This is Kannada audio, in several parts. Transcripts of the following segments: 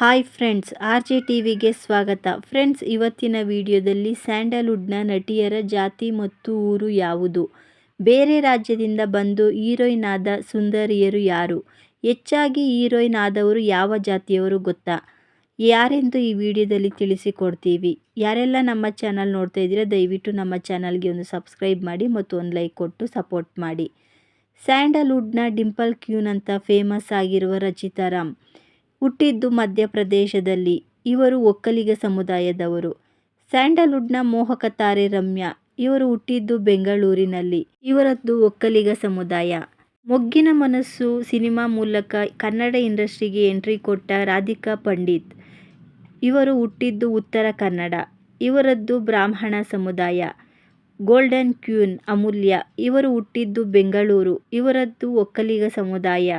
Hi friends, R J T ವಿಗೆ ಸ್ವಾಗತ. ಫ್ರೆಂಡ್ಸ್, ಇವತ್ತಿನ ವಿಡಿಯೋದಲ್ಲಿ ಸ್ಯಾಂಡಲ್ವುಡ್ನ ನಟಿಯರ ಜಾತಿ ಮತ್ತು ಊರು ಯಾವುದು? ಬೇರೆ ರಾಜ್ಯದಿಂದ ಬಂದು ಹೀರೋಯಿನ್ ಆದ ಸುಂದರಿಯರು ಯಾರು? ಹೆಚ್ಚಾಗಿ ಹೀರೋಯಿನ್ ಆದವರು ಯಾವ ಜಾತಿಯವರು ಗೊತ್ತಾ? ಯಾರೆಂದು ಈ ವಿಡಿಯೋದಲ್ಲಿ ತಿಳಿಸಿಕೊಡ್ತೀವಿ? ಯಾರೆಲ್ಲ ನಮ್ಮ ಚಾನಲ್ ನೋಡ್ತಾ ಇದ್ದೀರಾ, ದಯವಿಟ್ಟು ನಮ್ಮ ಚಾನಲ್ಗೆ ಒಂದು ಸಬ್ಸ್ಕ್ರೈಬ್ ಮಾಡಿ ಮತ್ತು ಒಂದು ಲೈಕ್ ಕೊಟ್ಟು ಸಪೋರ್ಟ್ ಮಾಡಿ. ಸ್ಯಾಂಡಲ್ವುಡ್ನ ಡಿಂಪಲ್ ಕ್ಯೂನ್ ಅಂತ ಫೇಮಸ್ ಆಗಿರುವ ರಚಿತಾ ರಾಮ್. ಹುಟ್ಟಿದ್ದು ಮಧ್ಯಪ್ರದೇಶದಲ್ಲಿ. ಇವರು ಒಕ್ಕಲಿಗ ಸಮುದಾಯದವರು. ಸ್ಯಾಂಡಲ್ವುಡ್ನ ಮೋಹಕ ತಾರೆ ರಮ್ಯಾ. ಇವರು ಹುಟ್ಟಿದ್ದು ಬೆಂಗಳೂರಿನಲ್ಲಿ. ಇವರದ್ದು ಒಕ್ಕಲಿಗ ಸಮುದಾಯ. ಮೊಗ್ಗಿನ ಮನಸ್ಸು ಸಿನಿಮಾ ಮೂಲಕ ಕನ್ನಡ ಇಂಡಸ್ಟ್ರಿಗೆ ಎಂಟ್ರಿ ಕೊಟ್ಟ ರಾಧಿಕಾ ಪಂಡಿತ್. ಇವರು ಹುಟ್ಟಿದ್ದು ಉತ್ತರ ಕನ್ನಡ. ಇವರದ್ದು ಬ್ರಾಹ್ಮಣ ಸಮುದಾಯ. Golden queen Amulya. ಇವರು ಹುಟ್ಟಿದ್ದು ಬೆಂಗಳೂರು. ಇವರದ್ದು ಒಕ್ಕಲಿಗ ಸಮುದಾಯ.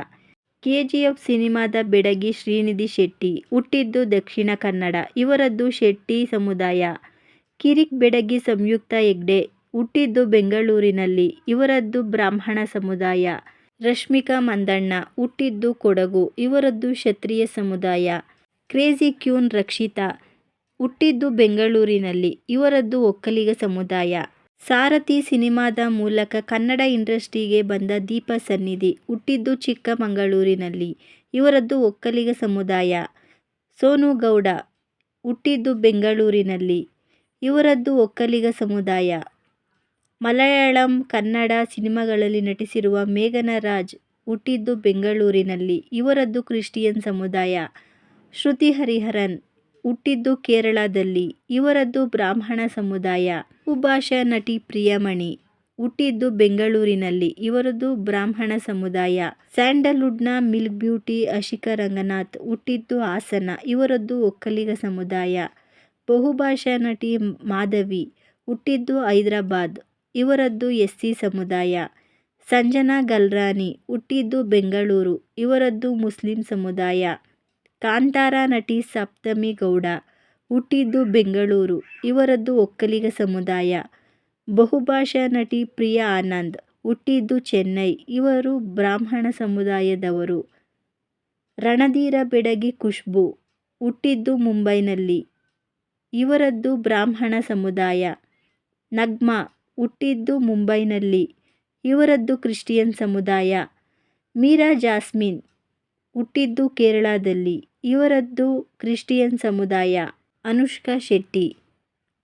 ಕೆಜಿಎಫ್ ಸಿನಿಮಾದ ಬೆಡಗಿ ಶ್ರೀನಿಧಿ ಶೆಟ್ಟಿ, ಹುಟ್ಟಿದ್ದು ದಕ್ಷಿಣ ಕನ್ನಡ, ಇವರದ್ದು ಶೆಟ್ಟಿ ಸಮುದಾಯ. ಕಿರಿಕ್ ಬೆಡಗಿ ಸಂಯುಕ್ತ ಹೆಗ್ಡೆ, ಹುಟ್ಟಿದ್ದು ಬೆಂಗಳೂರಿನಲ್ಲಿ, ಇವರದ್ದು ಬ್ರಾಹ್ಮಣ ಸಮುದಾಯ. ರಶ್ಮಿಕಾ ಮಂದಣ್ಣ, ಹುಟ್ಟಿದ್ದು ಕೊಡಗು, ಇವರದ್ದು ಕ್ಷತ್ರಿಯ ಸಮುದಾಯ. ಕ್ರೇಜಿ ಕ್ಯೂನ್ ರಕ್ಷಿತಾ, ಹುಟ್ಟಿದ್ದು ಬೆಂಗಳೂರಿನಲ್ಲಿ, ಇವರದ್ದು ಒಕ್ಕಲಿಗ ಸಮುದಾಯ. ಸಾರಥಿ ಸಿನಿಮಾದ ಮೂಲಕ ಕನ್ನಡ ಇಂಡಸ್ಟ್ರಿಗೆ ಬಂದ ದೀಪ ಸನ್ನಿಧಿ, ಹುಟ್ಟಿದ್ದು ಚಿಕ್ಕಮಗಳೂರಿನಲ್ಲಿ. ಇವರದ್ದು ಒಕ್ಕಲಿಗ ಸಮುದಾಯ. ಸೋನು ಗೌಡ ಹುಟ್ಟಿದ್ದು ಬೆಂಗಳೂರಿನಲ್ಲಿ. ಇವರದ್ದು ಒಕ್ಕಲಿಗ ಸಮುದಾಯ. ಮಲಯಾಳಂ, ಕನ್ನಡ ಸಿನಿಮಾಗಳಲ್ಲಿ ನಟಿಸಿರುವ ಮೇಘನಾ ರಾಜ್ ಹುಟ್ಟಿದ್ದು ಬೆಂಗಳೂರಿನಲ್ಲಿ. ಇವರದ್ದು ಕ್ರಿಶ್ಚಿಯನ್ ಸಮುದಾಯ. ಶ್ರುತಿ ಹರಿಹರನ್, ಹುಟ್ಟಿದ್ದು ಕೇರಳದಲ್ಲಿ. ಇವರದ್ದು ಬ್ರಾಹ್ಮಣ ಸಮುದಾಯ. ಬಹುಭಾಷಾ ನಟಿ ಪ್ರಿಯಮಣಿ ಹುಟ್ಟಿದ್ದು ಬೆಂಗಳೂರಿನಲ್ಲಿ. ಇವರದ್ದು ಬ್ರಾಹ್ಮಣ ಸಮುದಾಯ. ಸ್ಯಾಂಡಲ್ವುಡ್ನ ಮಿಲ್ಕ್ ಬ್ಯೂಟಿ ಅಶಿಕಾ ರಂಗನಾಥ್ ಹುಟ್ಟಿದ್ದು ಹಾಸನ. ಇವರದ್ದು ಒಕ್ಕಲಿಗ ಸಮುದಾಯ. ಬಹುಭಾಷಾ ನಟಿ ಮಾಧವಿ ಹುಟ್ಟಿದ್ದು ಹೈದರಾಬಾದ್. ಇವರದ್ದು ಎಸ್ಸಿ ಸಮುದಾಯ. ಸಂಜನಾ ಗಲ್ರಾನಿ ಹುಟ್ಟಿದ್ದು ಬೆಂಗಳೂರು. ಇವರದ್ದು ಮುಸ್ಲಿಂ ಸಮುದಾಯ. ಕಾಂತಾರ ನಟಿ ಸಪ್ತಮಿ ಗೌಡ. ಹುಟ್ಟಿದ್ದು ಬೆಂಗಳೂರು. ಇವರದ್ದು ಒಕ್ಕಲಿಗ ಸಮುದಾಯ. ಬಹುಭಾಷಾ ನಟಿ ಪ್ರಿಯಾ ಆನಂದ್. ಹುಟ್ಟಿದ್ದು ಚೆನ್ನೈ. ಇವರು ಬ್ರಾಹ್ಮಣ ಸಮುದಾಯದವರು. ರಣಧೀರ ಬೆಡಗಿ ಖುಷ್ಬು. ಹುಟ್ಟಿದ್ದು ಮುಂಬೈನಲ್ಲಿ. ಇವರದ್ದು ಬ್ರಾಹ್ಮಣ ಸಮುದಾಯ. ನಗ್ಮಾ. ಹುಟ್ಟಿದ್ದು ಮುಂಬೈನಲ್ಲಿ. ಇವರದ್ದು ಕ್ರಿಶ್ಚಿಯನ್ ಸಮುದಾಯ. ಮೀರಾ ಜಾಸ್ಮಿನ್. ಹುಟ್ಟಿದ್ದು ಕೇರಳದಲ್ಲಿ. ಇವರದ್ದು ಕ್ರಿಶ್ಚಿಯನ್ ಸಮುದಾಯ. ಅನುಷ್ಕಾ ಶೆಟ್ಟಿ,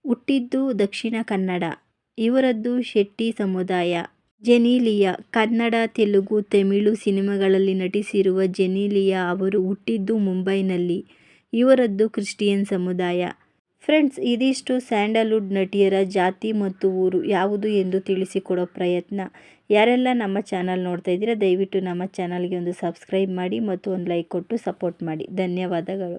ಹುಟ್ಟಿದ್ದು ದಕ್ಷಿಣ ಕನ್ನಡ, ಇವರದ್ದು ಶೆಟ್ಟಿ ಸಮುದಾಯ. ಜೆನಿಲಿಯಾ, ಕನ್ನಡ, ತೆಲುಗು, ತಮಿಳು ಸಿನಿಮಾಗಳಲ್ಲಿ ನಟಿಸಿರುವ ಜೆನಿಲಿಯಾ ಅವರು ಹುಟ್ಟಿದ್ದು ಮುಂಬೈನಲ್ಲಿ, ಇವರದ್ದು ಕ್ರಿಶ್ಚಿಯನ್ ಸಮುದಾಯ. ಫ್ರೆಂಡ್ಸ್, ಇದಿಷ್ಟು ಸ್ಯಾಂಡಲ್ವುಡ್ ನಟಿಯರ ಜಾತಿ ಮತ್ತು ಊರು ಯಾವುದು ಎಂದು ತಿಳಿಸಿಕೊಡೋ ಪ್ರಯತ್ನ. ಯಾರೆಲ್ಲ ನಮ್ಮ ಚಾನಲ್ ನೋಡ್ತಾ ಇದ್ದೀರಾ, ದಯವಿಟ್ಟು ನಮ್ಮ ಚಾನಲ್ಗೆ ಒಂದು ಸಬ್ಸ್ಕ್ರೈಬ್ ಮಾಡಿ ಮತ್ತು ಒಂದು ಲೈಕ್ ಕೊಟ್ಟು ಸಪೋರ್ಟ್ ಮಾಡಿ. ಧನ್ಯವಾದಗಳು.